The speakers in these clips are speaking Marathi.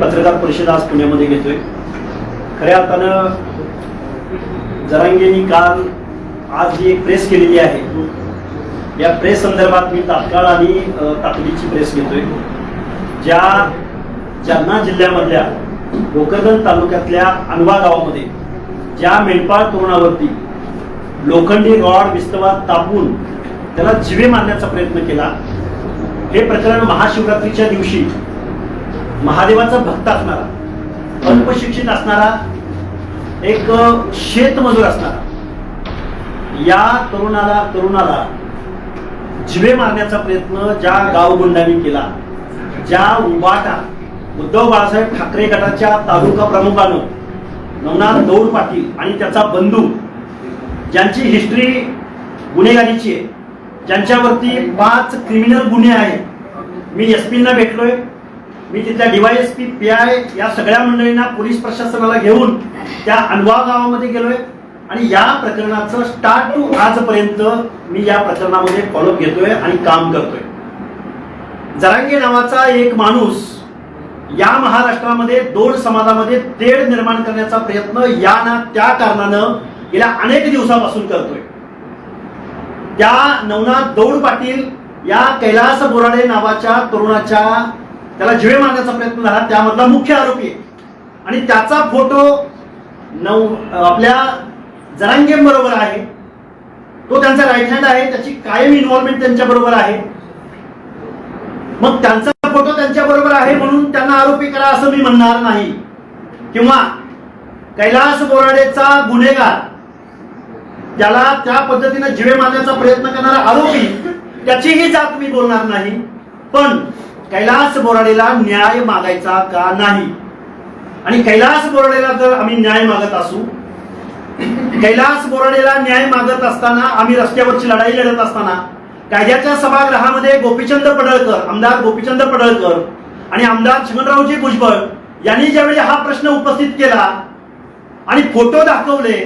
पत्रकार परिषद आज पुण्यामध्ये घेतोय. खऱ्या अर्थानं जरांगेनी काल आज जी एक प्रेस केलेली आहे या प्रेस संदर्भात मी तात्काळ आणि तातडीची प्रेस घेतोय. ज्या जालना जिल्ह्यामधल्या भोकरदन तालुक्यातल्या अनवा गावामध्ये ज्या मेंढपाळ तरुणावरती लोखंडी रॉड विस्तवात तापून त्याला जिवे मारण्याचा प्रयत्न केला हे प्रकरण महाशिवरात्रीच्या दिवशी महादेवाचा भक्त असणारा अल्पशिक्षित असणारा एक शेतमजूर असणारा या तरुणाला तरुणाला जिवे मारण्याचा प्रयत्न ज्या गावगुंडांनी केला ज्या उबाटा उद्धव बाळासाहेब ठाकरे गटाच्या तालुका प्रमुखानं नवनाथ गौर पाटील आणि त्याचा बंधू ज्यांची हिस्ट्री गुन्हेगारीची आहे ज्यांच्यावरती पाच क्रिमिनल गुन्हे आहेत मी एस पींना भेटलोय मी तिथल्या डीवायएसपी पी आय या सगळ्या मंडळींना पोलीस प्रशासनाला घेऊन त्या अनवा गावामध्ये गेलोय. आणि या प्रकरणाचं स्टार्ट टू आजपर्यंत मी या प्रकरणामध्ये फॉलोअप घेतोय आणि काम करतोय. जरांगे नावाचा एक माणूस या महाराष्ट्रामध्ये दोन समाजामध्ये तेढ निर्माण करण्याचा प्रयत्न या ना त्या कारणानं गेल्या अनेक दिवसापासून करतोय. त्या नवनाथ दौड पाटील या कैलास बोराडे नावाच्या तरुणाच्या त्याला जिवे मारण्याचा प्रयत्न झाला. त्यामधला मुख्य आरोपी आहे. आणि त्याचा फोटो नऊ आपल्या जरांगेम बरोबर आहे. तो त्यांचा राईट हँड आहे. त्याची कायम इन्व्हॉल्वमेंट त्यांच्या बरोबर आहे. मग त्यांचा फोटो त्यांच्या बरोबर आहे म्हणून त्यांना आरोपी करा असं मी म्हणणार नाही. किंवा कैलास बोराडेचा गुन्हेगार त्याला त्या पद्धतीने जिवे मारण्याचा प्रयत्न करणारा आरोपी त्याचीही जात मी बोलणार नाही. पण कैलास बोराडेला न्याय मागायचा का नाही? आणि कैलास बोराडेला जर आम्ही न्याय मागत असू. कैलास बोराडेला न्याय मागत असताना आम्ही रस्त्यावरची लढाई लढत असताना कायद्याच्या सभागृहामध्ये गोपीचंद पडळकर आमदार गोपीचंद पडळकर आणि आमदार चिमनरावजी भुजबळ यांनी ज्यावेळी हा प्रश्न उपस्थित केला आणि फोटो दाखवले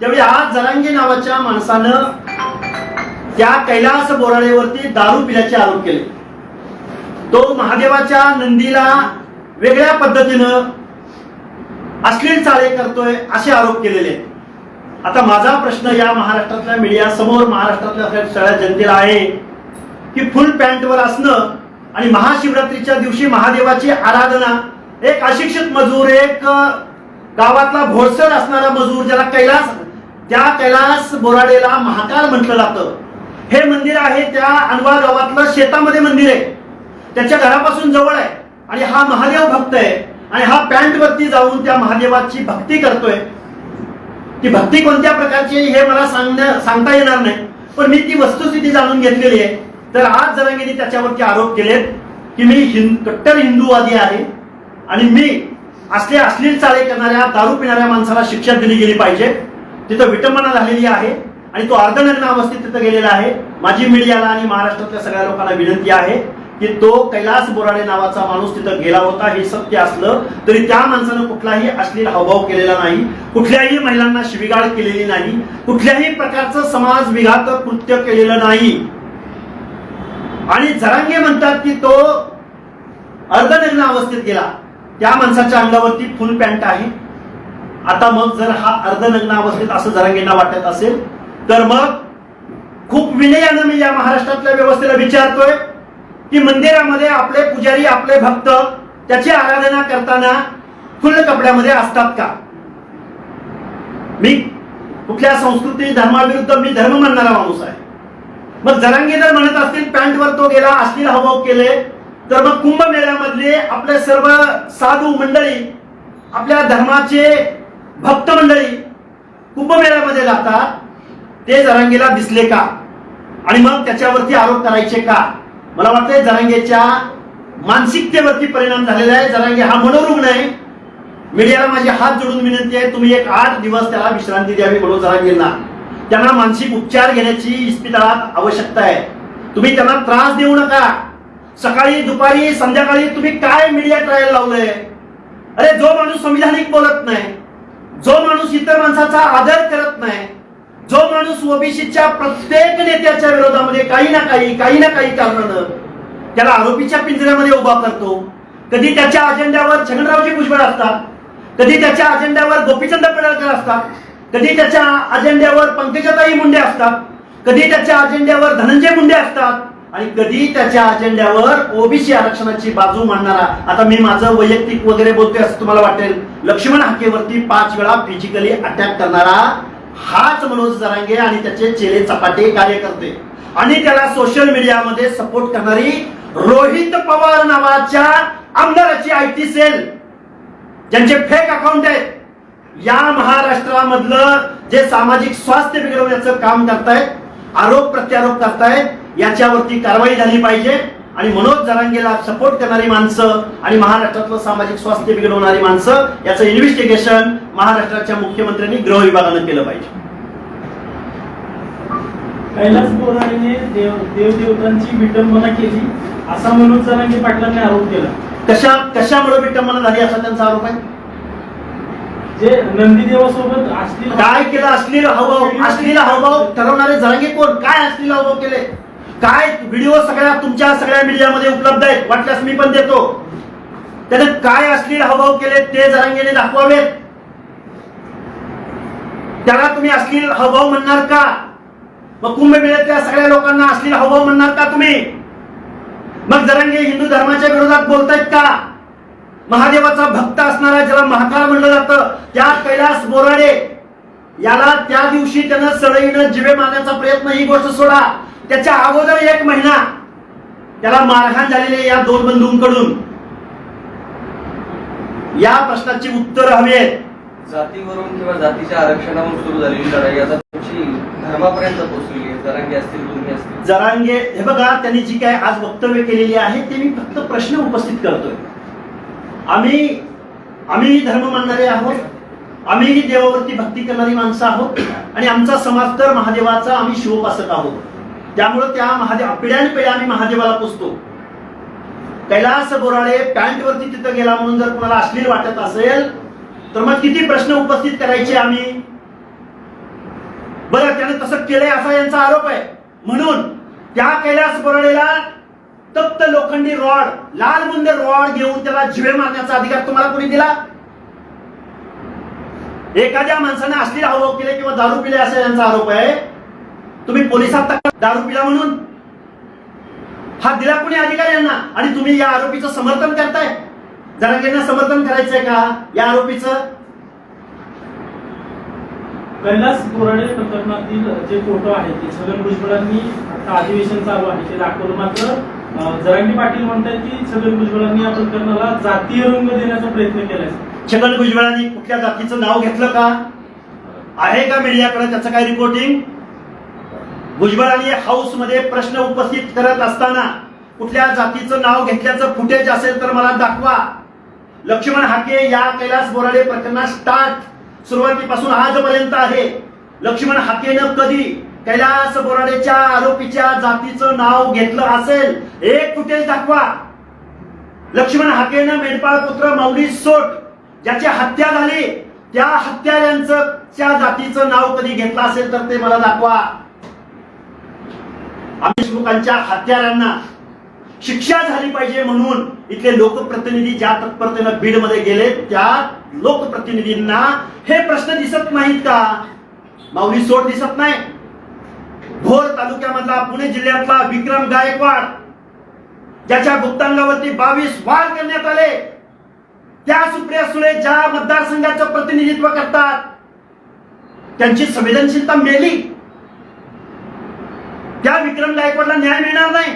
त्यावेळी आज जरांगे नावाच्या माणसानं त्या कैलास बोराडेवरती दारू पिल्याचे आरोप केले. तो महादेवाच्या नंदीला वेगळ्या पद्धतीनं अश्लील चाळे करतोय असे आरोप केलेले आहेत. आता माझा प्रश्न या महाराष्ट्रातल्या मीडिया समोर महाराष्ट्रातल्या सगळ्या जनतेला आहे की फुल पॅन्टवर असणं आणि महाशिवरात्रीच्या दिवशी महादेवाची आराधना एक अशिक्षित मजूर एक गावातला भोळसर असणारा मजूर ज्याला कैलास त्या कैलास बोराडेला महाकाल म्हटलं जातं हे मंदिर आहे त्या अनवा गावातलं शेतामध्ये मंदिर आहे त्याच्या घरापासून जवळ आहे. आणि हा महादेव भक्त आहे. आणि हा पॅन्ट वरती जाऊन त्या महादेवाची भक्ती करतोय. ती भक्ती कोणत्या प्रकारची आहे हे मला सांगण्या सांगता येणार नाही. पण मी ती वस्तुस्थिती जाणून घेतलेली आहे. तर आज जरांगेने त्याच्यावरती आरोप केलेत की मी हिंद कट्टर हिंदूवादी आहे. आणि मी असले अश्लील चाळे करणाऱ्या दारू पिणाऱ्या माणसाला शिक्षा दिली गेली पाहिजे. तिथं विटंबना झालेली आहे. आणि तो अर्धनग्न अवस्थेत तिथं गेलेला आहे. माझी मीडियाला आणि महाराष्ट्रातल्या सगळ्या लोकांना विनंती आहे. की तो कैलास बोराडे नावाचा माणूस तिथं गेला होता हे सत्य असलं तरी त्या माणसानं कुठलाही अश्लील हावभाव केलेला नाही कुठल्याही महिलांना शिविगाळ केलेली नाही कुठल्याही प्रकारचं समाज विघात कृत्य केलेलं नाही. आणि जरांगे म्हणतात की तो अर्धनग्न अवस्थेत गेला. त्या माणसाच्या अंगावरती फुल पॅन्ट आहे. आता मग जर हा अर्धनग्न अवस्थेत असं जरांगेंना वाटत असेल तर मग खूप विनयानं मी या महाराष्ट्रातल्या व्यवस्थेला विचारतोय. की मंदिरामध्ये आपले पुजारी आपले भक्त त्याची आराधना करताना फुल कपड्यामध्ये असतात का? मी कुठल्या संस्कृती धर्माविरुद्ध मी धर्म मानणारा माणूस आहे. मग जरांगी जर म्हणत असतील पॅन्टवर तो गेला असतील हावभाव केले तर मग कुंभमेळ्यामधले आपले सर्व साधू मंडळी आपल्या धर्माचे भक्त मंडळी कुंभमेळ्यामध्ये जातात ते जरांगेला दिसले का? आणि मग त्याच्यावरती आरोप करायचे का? मला वाटतंय जरांगेच्या मानसिकतेवरती परिणाम झालेला आहे. जरांगे हा मनोरुग्ण आहे. मीडियाला माझी हात जोडून विनंती आहे तुम्ही एक आठ दिवस त्याला विश्रांती द्यावी म्हणून जरांगेंना. त्यांना मानसिक उपचार घेण्याची इस्पितळात आवश्यकता आहे. तुम्ही त्यांना त्रास देऊ नका. सकाळी दुपारी संध्याकाळी तुम्ही काय मीडिया ट्रायल लावलंय? अरे जो माणूस संविधानिक बोलत नाही जो माणूस इतर माणसाचा आदर करत नाही माणूस ओबीसीच्या प्रत्येक नेत्याच्या विरोधामध्ये काही ना काही काही ना काही कारणानं त्याला आरोपीच्या पिंजऱ्यामध्ये उभा करतो. कधी त्याच्या अजेंड्यावर छगनरावजी भुजबळ असतात कधी त्याच्या अजेंड्यावर गोपीचंद पडळकर असतात कधी त्याच्या अजेंड्यावर पंकजाताई मुंडे असतात कधी त्याच्या अजेंड्यावर धनंजय मुंडे असतात आणि कधी त्याच्या अजेंड्यावर ओबीसी आरक्षणाची बाजू मांडणारा. आता मी माझं वैयक्तिक वगैरे बोलतोय असं तुम्हाला वाटेल. लक्ष्मण हाकेवरती पाच वेळा फिजिकली अटॅक करणारा हाच मनोज जरांगे आणि त्याचे चेले चपाटे कार्यकर्ते. आणि त्याला सोशल मीडियामध्ये सपोर्ट करणारी रोहित पवार नावाच्या आमदाराची आय टी सेल ज्यांचे फेक अकाउंट आहेत. या महाराष्ट्रामधलं जे सामाजिक स्वास्थ्य बिघडवण्याचं काम करतायत आरोप प्रत्यारोप करतायत याच्यावरती कारवाई झाली पाहिजे. आणि मनोज जरांगेला सपोर्ट करणारी माणसं आणि महाराष्ट्रातलं सामाजिक स्वास्थ्य बिघडवणारी माणसं याचं इन्व्हेस्टिगेशन महाराष्ट्राच्या मुख्यमंत्र्यांनी गृह विभागानं केलं पाहिजे. कैलास बोराडेने देव देवदेवतांची विटंबना केली असा मनोज जरांगे पाटलांनी आरोप केला. कशा कशामुळे विटंबना झाली असा त्यांचा आरोप आहे? जे नंदीदेवासोबत असतील काय केलं असलेलं हावभाव? असलेला हावभाव ठरवणारे जरांगे कोण? काय असलेला हावभाव केले? काय व्हिडिओ सगळ्या तुमच्या सगळ्या मीडियामध्ये उपलब्ध आहेत वाटल्यास मी पण देतो. त्याने काय अश्लील हावभाव केले ते जरांगेने दाखवावेत. त्याला तुम्ही अश्लील हावभाव म्हणणार का? मग कुंभमेळ्यातल्या सगळ्या लोकांना अश्लील हावभाव म्हणणार का तुम्ही? मग जरांगे हिंदू धर्माच्या विरोधात बोलतायत का? महादेवाचा भक्त असणारा ज्याला महाकाळ म्हणलं जातं त्या कैलास बोराडे याला त्या दिवशी त्यानं सळईनं जिवे मारण्याचा प्रयत्न ही गोष्ट सोडा. त्याच्या अगोदर एक महिना त्याला मारहाण झालेले या दोन बंधूंकडून. या प्रश्नाची उत्तर हवी आहेत. जातीवरून किंवा जातीच्या आरक्षणावरून सुरू झालेली लढाई आता तुमची धर्मापर्यंत पोहोचलेली आहे. जरांगे असतील तुम्ही असतील. जरांगे हे बघा त्यांनी जी काय आज वक्तव्य केलेली आहे ते मी फक्त प्रश्न उपस्थित करतोय. आम्ही आम्ही धर्म मानणारे आहोत. आम्ही देवावरती भक्ती करणारी माणसं आहोत. आणि आमचा समाज तर महादेवाचा आम्ही शिवोपासक आहोत. त्यामुळं त्या महादेव पिढ्यानपिढ्या आम्ही महादेवाला पुजतो. कैलास बोराडे पॅन्ट वरती तिथं गेला म्हणून जर कुणाला अश्लील वाटत असेल तर मग किती प्रश्न उपस्थित करायचे आम्ही? बरं त्याने तसं केलंय असा यांचा आरोप आहे. म्हणून त्या कैलास बोराडेला तप्त लोखंडी रॉड लाल बुंद रॉड घेऊन त्याला जिवे मारण्याचा अधिकार तुम्हाला कोणी दिला? एखाद्या माणसाने अश्लील हावभाव केले किंवा दारू पिले असा यांचा आरोप आहे. तुम्ही पोलिसात तक्रार दारू पिला म्हणून? हा दिला कोणी अधिकार यांना आणि तुम्ही या आरोपीचं समर्थन करताय? जरांगेंना समर्थन करायचंय का? या आरोपीचं? कैलास बोराडे प्रकरणातील जे फोटो आहेत ते छगन भुजबळांनी आता अधिवेशन चालू आहे ते दाखवलं मात्र जरांगे पाटील म्हणतात की छगन भुजबळांनी या प्रकरणाला जातीय रंग देण्याचा प्रयत्न केलाय. छगन भुजबळांनी कुठल्या जातीचं नाव घेतलं का? आहे का मीडियाकडे त्याचं काय रिपोर्टिंग भुजबळ आणि हाऊसमध्ये प्रश्न उपस्थित करत असताना कुठल्या जातीचं नाव घेतल्याचं फुटेज असेल तर मला दाखवा. लक्ष्मण हाके या कैलास बोराडे प्रकरणात स्टार्ट सुरुवातीपासून आजपर्यंत आहे. लक्ष्मण हाकेनं कधी कैलास बोराडेच्या आरोपीच्या जातीचं नाव घेतलं असेल एक फुटेज दाखवा. लक्ष्मण हाकेनं मेंढपाळ पुत्र माऊली सोट ज्याची हत्या झाली त्या हत्याऱ्यांचं त्या जातीचं नाव कधी घेतलं असेल तर ते मला दाखवा. आम्ही देशमुखांच्या हत्यारांना शिक्षा झाली पाहिजे म्हणून इथले लोकप्रतिनिधी ज्या तत्परतेनं बीडमध्ये गेले त्या लोकप्रतिनिधींना हे प्रश्न दिसत नाहीत का? माऊली सोड दिसत नाही. भोर तालुक्यामधला पुणे जिल्ह्यातला विक्रम गायकवाड ज्याच्या गुप्तांगावरती बावीस वार करण्यात आले. त्या सुप्रिया सुळे ज्या मतदारसंघाचं प्रतिनिधित्व करतात त्यांची संवेदनशीलता मेली. त्या विक्रम गायकवाडला न्याय मिळणार नाही.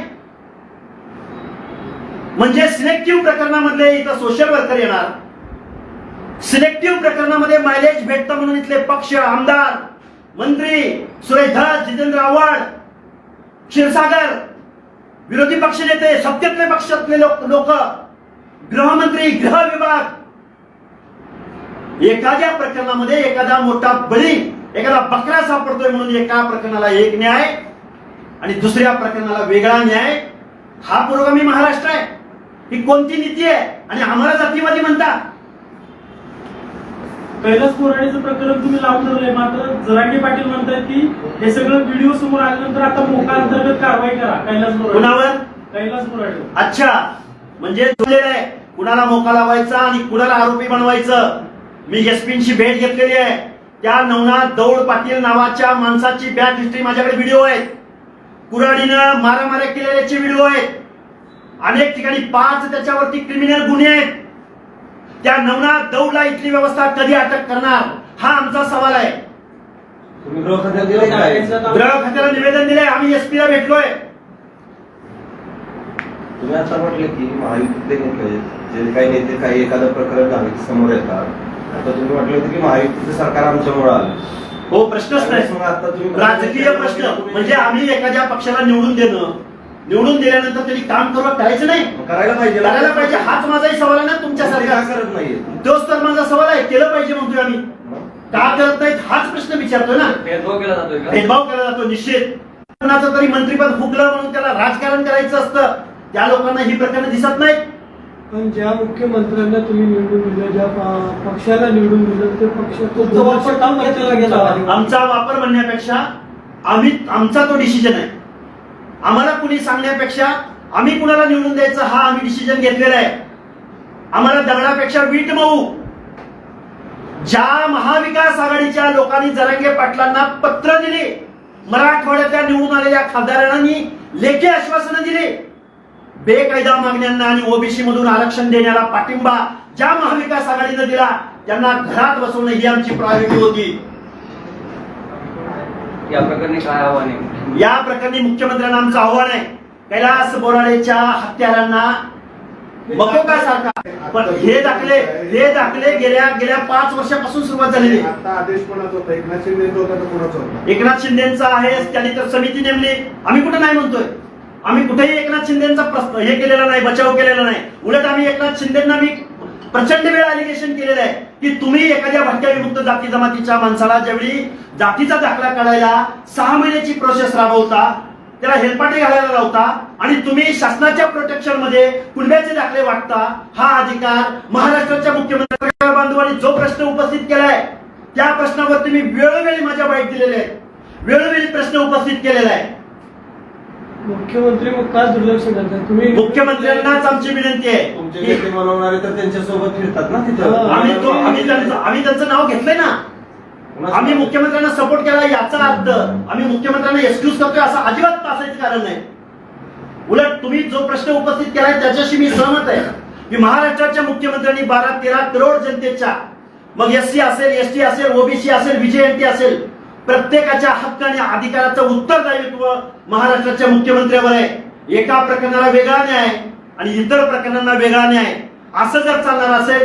म्हणजे सिलेक्टिव्ह प्रकरणामधले इथं सोशल वर्कर येणार. सिलेक्टिव्ह प्रकरणामध्ये मायलेज भेटतं म्हणून इथले पक्ष आमदार मंत्री सुरेश धस जितेंद्र आव्हाड क्षीरसागर विरोधी पक्ष नेते सत्तेतले पक्षातले लोक लोक गृहमंत्री गृह विभाग. एखाद्या प्रकरणामध्ये एखादा मोठा बळी एखादा बकरा सापडतोय म्हणून एका प्रकरणाला एक न्याय आणि दुसऱ्या प्रकरणाला वेगळा न्याय हा पुरोगामी महाराष्ट्र आहे. ही कोणती नीती आहे? आणि आम्हाला जातीवादी म्हणता कैलास बोराडेचं प्रकरण तुम्ही लावून धरलंय. मात्र जरांगे पाटील म्हणतात की हे सगळं व्हिडिओ समोर आल्यानंतर आता मोका अंतर्गत कारवाई करा. कैलास कुणावर? कैलास बोराडे अच्छा. म्हणजे आहे. कुणाला मोका लावायचा आणि कुणाला आरोपी बनवायचं? मी एसपींची भेट घेतलेली आहे. त्या नवनाथ दौड पाटील नावाच्या माणसाची बॅक हिस्ट्री माझ्याकडे व्हिडिओ आहेत. कुऱ्हाडीनं मारामाऱ्या केलेल्याचे व्हिडिओ आहेत अनेक ठिकाणी पाच त्याच्यावरती क्रिमिनल गुन्हे आहेत. त्या नवनाथ दौडला इथली व्यवस्था कधी अटक करणार हा आमचा सवाल आहे. गृह खात्याला निवेदन दिले आम्ही एसपी ला भेटलोय. तुम्ही आता म्हटले की महायुतीतले नेते जे काही नेते काही एखादं प्रकरण समोर येतात. आता तुम्ही म्हटले होते की महायुतीचं सरकार आमच्यामुळे आलं. हो प्रश्नच नाही. आता तुम्ही राजकीय प्रश्न. म्हणजे आम्ही एखाद्या पक्षाला निवडून देणं. निवडून दिल्यानंतर त्यांनी काम करू करायचं नाही. करायला पाहिजे ना. करायला पाहिजे. हाच माझाही सवाल आहे ना तुमच्या तुम्ही का सरकार करत नाहीये? तोच तर माझा सवाल आहे. केलं पाहिजे म्हणतोय आम्ही? का करत नाहीत हाच प्रश्न विचारतोय ना. भेदभाव केला जातोय का? भेदभाव केला जातो निश्चित. कोणाचं तरी मंत्रीपद फुकलं म्हणून त्याला राजकारण करायचं असतं. त्या लोकांना ही प्रकरणं दिसत नाहीत. पण ज्या मुख्यमंत्र्यांना तुम्ही निवडून दिलं ज्या प- पक्षाला निवडून दिलं ते पक्ष तुमचा वापर काम घेतला गेला. आमचा वापर म्हणण्यापेक्षा आम्ही आमचा तो डिसिजन आहे. आम्हाला कुणी सांगण्यापेक्षा आम्ही कुणाला निवडून द्यायचं हा आम्ही डिसिजन घेतलेला आहे. आम्हाला दगडापेक्षा वीट मऊ. ज्या महाविकास आघाडीच्या लोकांनी जरांगे पाटलांना पत्र दिले मराठवाड्यातल्या निवडून आलेल्या खासदारांनी लेखी आश्वासनं दिली बेकायदा मागण्यांना आणि ओबीसी मधून आरक्षण देण्याला पाठिंबा ज्या महाविकास आघाडीनं दिला त्यांना घरात बसवणं ही आमची प्रायोरिटी होती. या प्रकरणी काय आव्हान आहे? या प्रकरणी मुख्यमंत्र्यांना आमचं आव्हान आहे. कैलास बोराडेच्या हत्यारांना मकोका सारखा? पण हे दाखले हे दाखले गेल्या गेल्या पाच वर्षापासून सुरुवात झालेली. आहे. आता आदेश कोणाचा होता? एकनाथ होता कोणाचा होता? एकनाथ शिंदेचा आहे त्यांनी तर समिती नेमली. आम्ही कुठे नाही म्हणतोय. आम्ही कुठेही एकनाथ शिंदेचा प्रश्न हे केलेला नाही बचाव केलेला नाही. उलट आम्ही एकनाथ शिंदेना मी प्रचंड वेळा अलिगेशन केलेलं आहे की तुम्ही एखाद्या भटक्या विमुक्त जाती जमातीच्या माणसाला ज्यावेळी जातीचा दाखला काढायला सहा महिन्याची प्रोसेस राबवता त्याला हेलपाटे घालायला लावता आणि तुम्ही शासनाच्या प्रोटेक्शनमध्ये कुणब्याचे दाखले वाटता हा अधिकार महाराष्ट्राच्या मुख्यमंत्री बांधवांनी जो प्रश्न उपस्थित केलाय त्या प्रश्नावरती मी वेळोवेळी माझ्या बाईट दिलेले आहेत. वेळोवेळी प्रश्न उपस्थित केलेला आहे. मुख्यमंत्री मग का दुर्लक्ष करतात तुम्ही मुख्यमंत्र्यांनाच आमची विनंती आहे. तुमचे की नेते बनवणारे तर त्यांच्यासोबत फिरतात ना तिथं. हा. आम्ही तो आम्ही त्यांचं आम्ही त्यांचं नाव घेतलंय ना. आम्ही मुख्यमंत्र्यांना सपोर्ट केला याचा अर्थ आम्ही मुख्यमंत्र्यांना एक्सक्यूज करतोय असं अजिबात असायचं कारण नाही. उलट तुम्ही जो प्रश्न उपस्थित केलाय त्याच्याशी मी सहमत आहे. की महाराष्ट्राच्या मुख्यमंत्र्यांनी बारा तेरा करोड जनतेच्या मग एस सी असेल एस टी असेल ओबीसी असेल विजयंती असेल प्रत्येकाच्या हक्क आणि अधिकाराचं उत्तरदायित्व महाराष्ट्राच्या मुख्यमंत्र्यावर आहे. एका प्रकरणाला वेगळा न्याय आणि इतर प्रकरणांना वेगळा न्याय. असं जर चालणार असेल